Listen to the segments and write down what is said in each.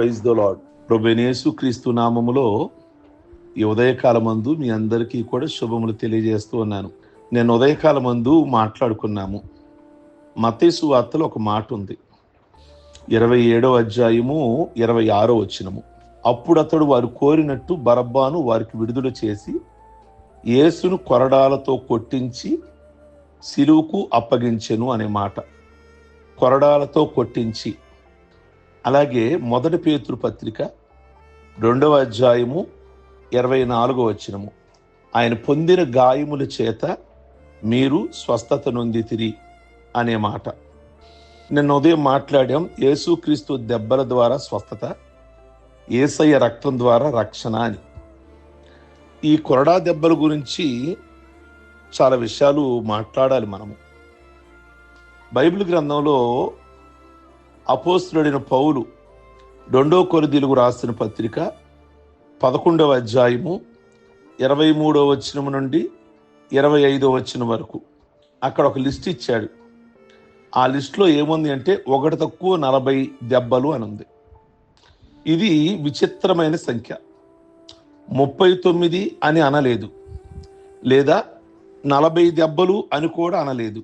Praise the lord ప్రభునేసు క్రీస్తు నామములో ఈ ఉదయకాలమందు మీ అందరికీ కూడా శుభములు తెలియజేస్తూ ఉన్నాను. నేను ఉదయకాలమందు మాట్లాడుకున్నాము. మతేసు వార్తలో ఒక మాట ఉంది. ఇరవై ఏడో అధ్యాయము ఇరవై ఆరో వచ్చినము అప్పుడు అతడు వారు కోరినట్టు బరబ్బాను వారికి విడుదల చేసి యేసును కొరడాలతో కొట్టించి సిలువుకు అప్పగించెను అనే మాట. కొరడాలతో కొట్టించి అలాగే మొదటి పేతురు పత్రిక రెండవ అధ్యాయము ఇరవై నాలుగో వచ్చినము ఆయన పొందిన గాయముల చేత మీరు స్వస్థత నొందితిరి అనే మాట. నిన్న ఉదయం మాట్లాడాం యేసుక్రీస్తు దెబ్బల ద్వారా స్వస్థత ఏసయ్య రక్తం ద్వారా రక్షణ అని. ఈ కొరడా దెబ్బల గురించి చాలా విషయాలు మాట్లాడాలి మనము. బైబిల్ గ్రంథంలో అపోస్తుడైన పౌలు రెండో కొరిదీలకు రాసిన పత్రిక పదకొండవ అధ్యాయము ఇరవై మూడవ వచనం నుండి ఇరవై ఐదో వచనం వరకు. అక్కడ ఒక లిస్ట్ ఇచ్చాడు. ఆ లిస్ట్లో ఏముంది అంటే ఒకటి తక్కువ నలభై దెబ్బలు అని ఉంది. ఇది విచిత్రమైన సంఖ్య. ముప్పై తొమ్మిది అని అనలేదు. లేదా నలభై దెబ్బలు అని కూడా అనలేదు.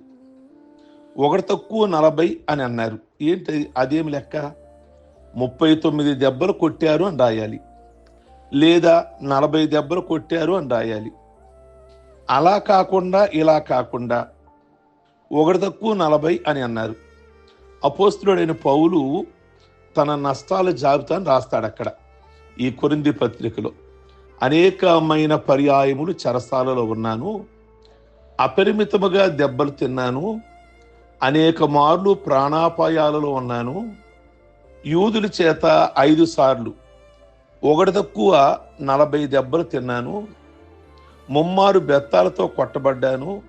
ఒకటి తక్కువ నలభై అని అన్నారు. ఏంటి అదేమి లెక్క? ముప్పై తొమ్మిది దెబ్బలు కొట్టారు అని రాయాలి. లేదా నలభై దెబ్బలు కొట్టారు అని రాయాలి. అలా కాకుండా ఇలా కాకుండా ఒకటి తక్కువ నలభై అని అన్నారు. అపోస్తుడైన పౌలు తన నష్టాల జాబితాను రాస్తాడు అక్కడ ఈ కొరింది పత్రికలో. అనేకమైన పర్యాయములు చెరసాలలో ఉన్నాను అపరిమితముగా దెబ్బలు తిన్నాను అనేక మార్లు ప్రాణాపాయాలలో ఉన్నాను. యూదుల చేత ఐదు సార్లు ఒకటి తక్కువ నలభై దెబ్బలు తిన్నాను. ముమ్మారు బెత్తాలతో కొట్టబడ్డాను.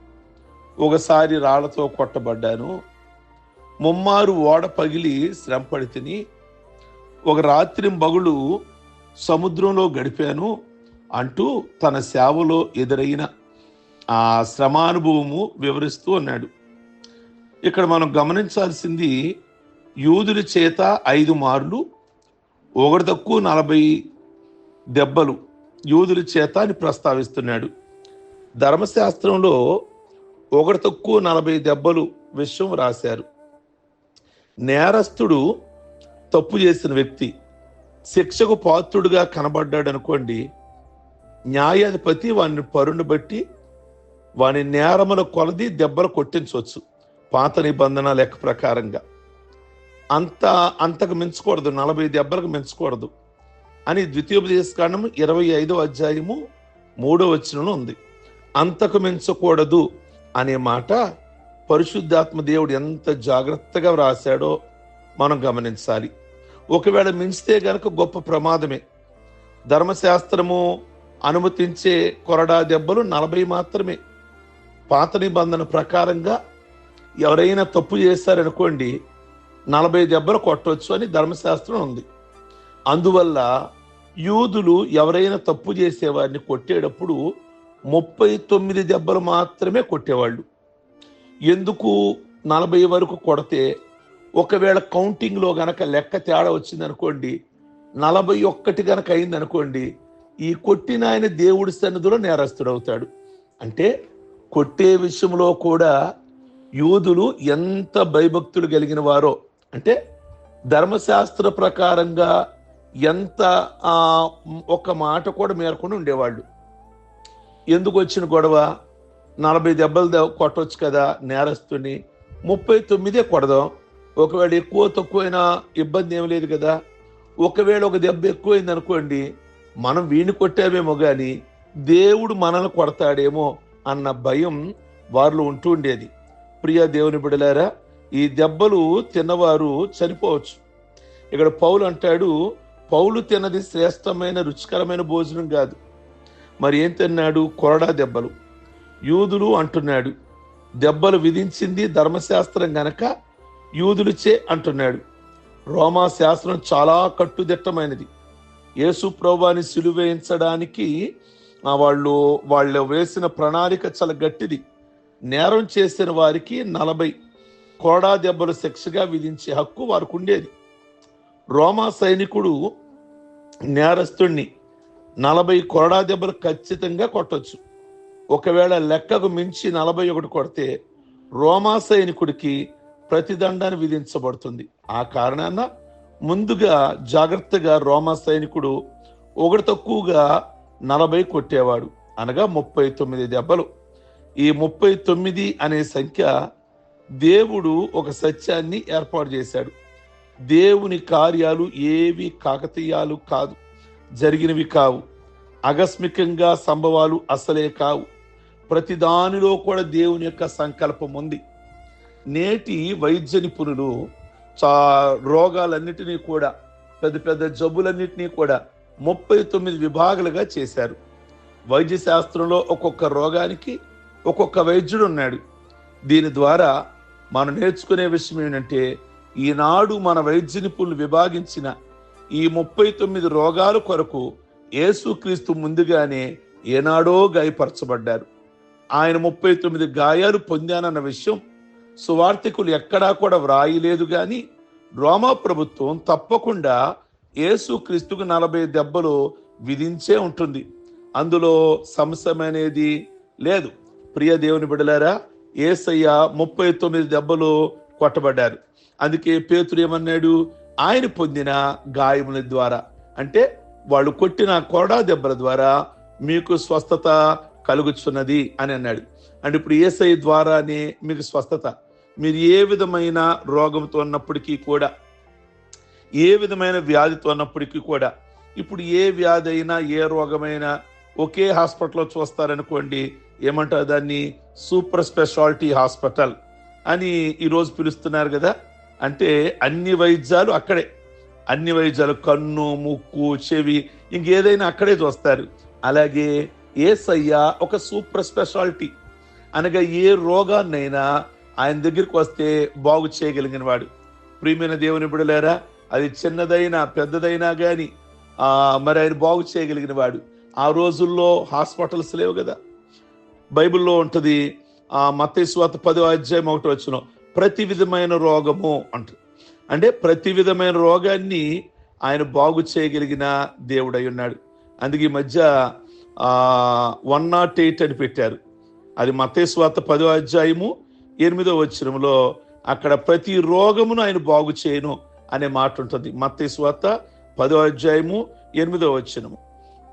ఒకసారి రాళ్ళతో కొట్టబడ్డాను. ముమ్మారు ఓడ పగిలి శ్రమపడి తిని ఒక రాత్రి బగులు సముద్రంలో గడిపాను అంటూ తన సేవలో ఎదురైన ఆ శ్రమానుభవము వివరిస్తూ ఉన్నాడు. ఇక్కడ మనం గమనించాల్సింది యూదుల చేత ఐదు మార్లు ఒకటి తక్కువ నలభై దెబ్బలు యూదుల చేత అని ప్రస్తావిస్తున్నాడు. ధర్మశాస్త్రంలో ఒకటి తక్కువ నలభై దెబ్బలు విషయం రాశారు. నేరస్తుడు తప్పు చేసిన వ్యక్తి శిక్షకు పాత్రుడుగా కనబడ్డాడు అనుకోండి న్యాయాధిపతి వాని పరుని బట్టి వాని నేరముల కొలది దెబ్బలు కొట్టించవచ్చు. పాత నిబంధన లెక్క ప్రకారంగా. అంత అంతకు మించకూడదు నలభై దెబ్బలకు మించకూడదు. అని ద్వితీయోపదేశకాండం ఇరవై ఐదో అధ్యాయము మూడో వచనంలో ఉంది. అంతకు మించకూడదు అనే మాట పరిశుద్ధాత్మ దేవుడు ఎంత జాగ్రత్తగా వ్రాశాడో మనం గమనించాలి. ఒకవేళ మించితే గనక గొప్ప ప్రమాదమే. ధర్మశాస్త్రము అనుమతించే కొరడా దెబ్బలు నలభై మాత్రమే. పాత నిబంధన ప్రకారంగా ఎవరైనా తప్పు చేశారనుకోండి నలభై దెబ్బలు కొట్టవచ్చు అని ధర్మశాస్త్రం ఉంది. అందువల్ల యూదులు ఎవరైనా తప్పు చేసేవారిని కొట్టేటప్పుడు ముప్పై తొమ్మిది దెబ్బలు మాత్రమే కొట్టేవాళ్ళు. ఎందుకు నలభై వరకు కొడితే ఒకవేళ కౌంటింగ్లో గనక లెక్క తేడా వచ్చింది అనుకోండి నలభై ఒక్కటి గనక అయింది అనుకోండి ఈ కొట్టిన ఆయన దేవుడి సన్నిధిలో నేరస్తుడవుతాడు. అంటే కొట్టే విషయంలో కూడా యూదులు ఎంత భయభక్తులు కలిగిన వారో అంటే ధర్మశాస్త్ర ప్రకారంగా ఎంత ఒక మాట కూడా మేరకుండా ఉండేవాళ్ళు. ఎందుకు వచ్చిన గొడవ? నలభై దెబ్బలు కొట్టవచ్చు కదా నేరస్తుని. ముప్పై తొమ్మిదే కొడదాం. ఒకవేళ ఎక్కువ తక్కువైనా ఇబ్బంది ఏం లేదు కదా. ఒకవేళ ఒక దెబ్బ ఎక్కువైంది అనుకోండి మనం వీణి కొట్టామేమో కానీ దేవుడు మనల్ని కొడతాడేమో అన్న భయం వారిలో ఉంటూ ఉండేది. ప్రియ దేవుని బిడలారా ఈ దెబ్బలు తిన్నవారు చనిపోవచ్చు. ఇక్కడ పౌలు అంటాడు పౌలు తిన్నది శ్రేష్టమైన రుచికరమైన భోజనం కాదు. మరి ఏం తిన్నాడు? కొరడా దెబ్బలు. యూదులు అంటున్నాడు దెబ్బలు విధించింది ధర్మశాస్త్రం గనక యూదులుచే అంటున్నాడు రోమా శాస్త్రం చాలా కట్టుదిట్టమైనది. యేసు ప్రభాని సిలువేయించడానికి వాళ్ళు వాళ్ళు వేసిన ప్రణాళిక చాలా గట్టిది. నేరం చేసిన వారికి నలభై కోడా దెబ్బలు శిక్షగా విధించే హక్కు వారికి ఉండేది. రోమా సైనికుడు నేరస్తుణ్ణి నలభై కొరడా దెబ్బలు ఖచ్చితంగా కొట్టొచ్చు. ఒకవేళ లెక్కకు మించి నలభై ఒకటి కొడితే రోమా సైనికుడికి ప్రతిదండాన్ని విధించబడుతుంది. ఆ కారణాన ముందుగా జాగ్రత్తగా రోమా సైనికుడు ఒకటి తక్కువగా నలభై కొట్టేవాడు. అనగా ముప్పై తొమ్మిది దెబ్బలు. ఈ ముప్పై తొమ్మిది అనే సంఖ్య దేవుడు ఒక సత్యాన్ని ఏర్పాటు చేశాడు. దేవుని కార్యాలు ఏవి కాకతీయాలు కాదు జరిగినవి కావు ఆకస్మికంగా సంభవాలు అసలే కావు. ప్రతి దానిలో కూడా దేవుని యొక్క సంకల్పం ఉంది. నేటి వైద్య నిపుణులు చా రోగాలన్నిటినీ కూడా పెద్ద పెద్ద జబ్బులన్నిటినీ కూడా ముప్పై తొమ్మిది విభాగాలుగా చేశారు. వైద్య శాస్త్రంలో ఒక్కొక్క రోగానికి ఒక్కొక్క వైద్యుడు ఉన్నాడు. దీని ద్వారా మనం నేర్చుకునే విషయం ఏంటంటే ఈనాడు మన వైద్య నిపుణులు విభాగించిన ఈ ముప్పై తొమ్మిది రోగాల కొరకు యేసుక్రీస్తు ముందుగానే ఏనాడో గాయపరచబడ్డారు. ఆయన ముప్పై తొమ్మిది గాయాలు పొందానన్న విషయం సువార్థికులు ఎక్కడా కూడా వ్రాయలేదు కానీ రోమా ప్రభుత్వం తప్పకుండా యేసుక్రీస్తుకు నలభై దెబ్బలు విధించే ఉంటుంది. అందులో సంశయం అనేది లేదు. ప్రియ దేవుని బిడలారా ఏసయ్య ముప్పై తొమ్మిది దెబ్బలు కొట్టబడ్డారు. అందుకే పేతురు ఏమన్నాడు? ఆయన పొందిన గాయముల ద్వారా. అంటే వాళ్ళు కొట్టిన కొడా దెబ్బల ద్వారా మీకు స్వస్థత కలుగుచున్నది అని అన్నాడు. అంటే ఇప్పుడు ఏసై ద్వారానే మీకు స్వస్థత. మీరు ఏ విధమైన రోగంతో ఉన్నప్పటికీ కూడా ఏ విధమైన వ్యాధితో ఉన్నప్పటికీ కూడా ఇప్పుడు ఏ వ్యాధి అయినా ఏ రోగమైనా ఒకే హాస్పిటల్లో చూస్తారనుకోండి ఏమంటారు దాన్ని? సూపర్ స్పెషాలిటీ హాస్పిటల్ అని ఈరోజు పిలుస్తున్నారు కదా? అంటే అన్ని వైద్యాలు అక్కడే. అన్ని వైద్యాలు కన్ను ముక్కు చెవి ఇంకేదైనా అక్కడే చూస్తారు. అలాగే ఏసయ్య ఒక సూపర్ స్పెషాలిటీ. అనగా ఏ రోగాన్నైనా ఆయన దగ్గరికి వస్తే బాగు చేయగలిగిన వాడు. ప్రియమైన దేవుని బిడలేరా అది చిన్నదైనా పెద్దదైనా కానీ మరి ఆయన బాగు చేయగలిగిన వాడు. ఆ రోజుల్లో హాస్పిటల్స్ లేవు కదా? బైబిల్లో ఉంటుంది. ఆ మతేశ్వాత పదో అధ్యాయం ఒకటి వచ్చిన ప్రతి విధమైన రోగము అంటుంది అంటే ప్రతి విధమైన రోగాన్ని ఆయన బాగు చేయగలిగిన దేవుడై ఉన్నాడు. అందుకే ఈ మధ్య వన్ నాట్ ఎయిట్ అని పెట్టారు. అది మతేశ్వాత పదో అధ్యాయము ఎనిమిదో వచ్చినంలో అక్కడ ప్రతి రోగమును ఆయన బాగు చేయను అనే మాట ఉంటుంది. మత్తేశ్వాత పదో అధ్యాయము ఎనిమిదో వచ్చినము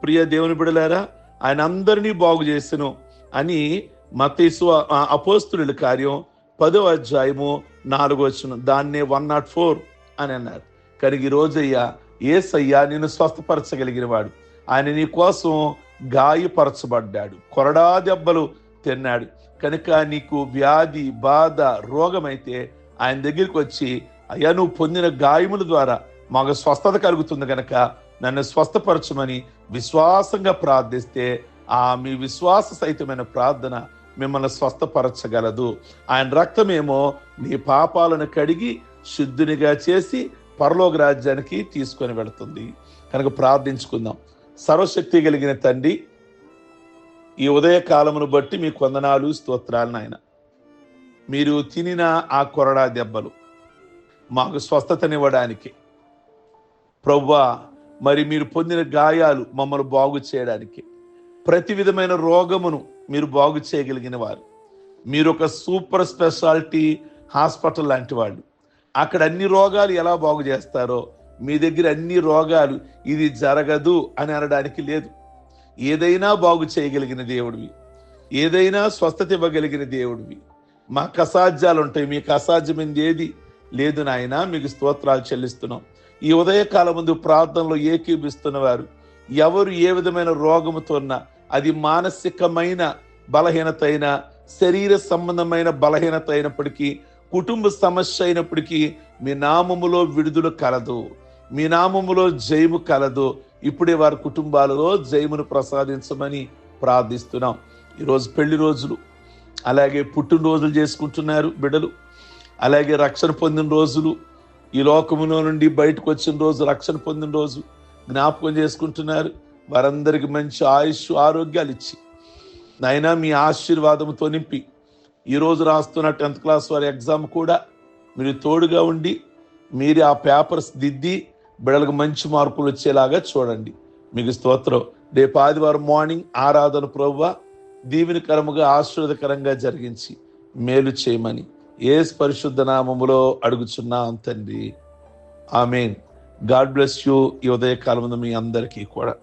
ప్రియ దేవుని బిడలారా ఆయన అందరినీ బాగు చేసెను. అని మతీసు అపోస్తుల కార్యం పదో అధ్యాయము నాలుగో వచ్చిన దాన్నే వన్ నాట్ ఫోర్ అని అన్నారు. కానీ ఈ రోజయ్యా ఏసయ్యా నిన్ను స్వస్థపరచగలిగిన వాడు. ఆయన నీ కోసం గాయపరచబడ్డాడు. కొరడా దెబ్బలు తిన్నాడు. కనుక నీకు వ్యాధి బాధ రోగమైతే ఆయన దగ్గరికి వచ్చి అయ్యా నువ్వు పొందిన గాయముల ద్వారా మాకు స్వస్థత కలుగుతుంది కనుక నన్ను స్వస్థపరచమని విశ్వాసంగా ప్రార్థిస్తే ఆ మీ విశ్వాస సహితమైన ప్రార్థన మిమ్మల్ని స్వస్థపరచగలదు. ఆయన రక్తమేమో నీ పాపాలను కడిగి శుద్ధునిగా చేసి పరలోక రాజ్యానికి తీసుకొని వెళుతుంది. కనుక ప్రార్థించుకుందాం. సర్వశక్తి కలిగిన తండ్రి ఈ ఉదయ కాలమును బట్టి మీ కొందనాలు స్తోత్రాలు నాయన. మీరు తినిన ఆ కొరడా దెబ్బలు మాకు స్వస్థతనివ్వడానికి. ప్రవ్వా మరి మీరు పొందిన గాయాలు మమ్మల్ని బాగు చేయడానికి. ప్రతి విధమైన రోగమును మీరు బాగు చేయగలిగిన వారు. మీరు ఒక సూపర్ స్పెషాలిటీ హాస్పిటల్ లాంటి వాళ్ళు. అక్కడ అన్ని రోగాలు ఎలా బాగు చేస్తారో మీ దగ్గర అన్ని రోగాలు ఇది జరగదు అని అనడానికి లేదు. ఏదైనా బాగు చేయగలిగిన దేవుడివి. ఏదైనా స్వస్థత ఇవ్వగలిగిన దేవుడివి. మాకు అసాధ్యాలు ఉంటాయి మీకు అసాధ్యమైంది ఏది లేదు నాయన మీకు స్తోత్రాలు చెల్లిస్తున్నాం. ఈ ఉదయకాలం ముందు ప్రార్థనలో ఏకీభిస్తున్న వారు ఎవరు ఏ విధమైన రోగముతో ఉన్నా అది మానసికమైన బలహీనత అయినా శరీర సంబంధమైన బలహీనత అయినప్పటికీ కుటుంబ సమస్య అయినప్పటికీ మీ నామములో విడుదల కలదు. మీ నామములో జయము కలదు. ఇప్పుడే వారి కుటుంబాలలో జయమును ప్రసాదించమని ప్రార్థిస్తున్నాం. ఈరోజు పెళ్ళి రోజులు. అలాగే పుట్టినరోజులు చేసుకుంటున్నారు బిడ్డలు. అలాగే రక్షణ పొందిన రోజులు. ఈ లోకములో నుండి బయటకు వచ్చిన రోజు రక్షణ పొందిన రోజు. జ్ఞాపకం చేసుకుంటున్నారు. వారందరికి మంచి ఆయుష్ ఆరోగ్యాలు ఇచ్చి. నాయనా మీ ఆశీర్వాదంతో నింపి. ఈరోజు రాస్తున్న టెన్త్ క్లాస్ వారి ఎగ్జామ్ కూడా మీరు తోడుగా ఉండి మీరు ఆ పేపర్స్ దిద్ది బిడ్డలకు మంచి మార్కులు వచ్చేలాగా చూడండి. మీకు స్తోత్రం. రేపు ఆదివారం మార్నింగ్ ఆరాధన ప్రభువ దీవెనకరముగా ఆశీర్వదకరంగా జరిగించి మేలు చేయమని ఏ పరిశుద్ధ నామములో అడుగుచున్నాం తండ్రి. ఆమెన్. God bless you. ఈ ఉదయకాలం మీ అందరికీ కూడా.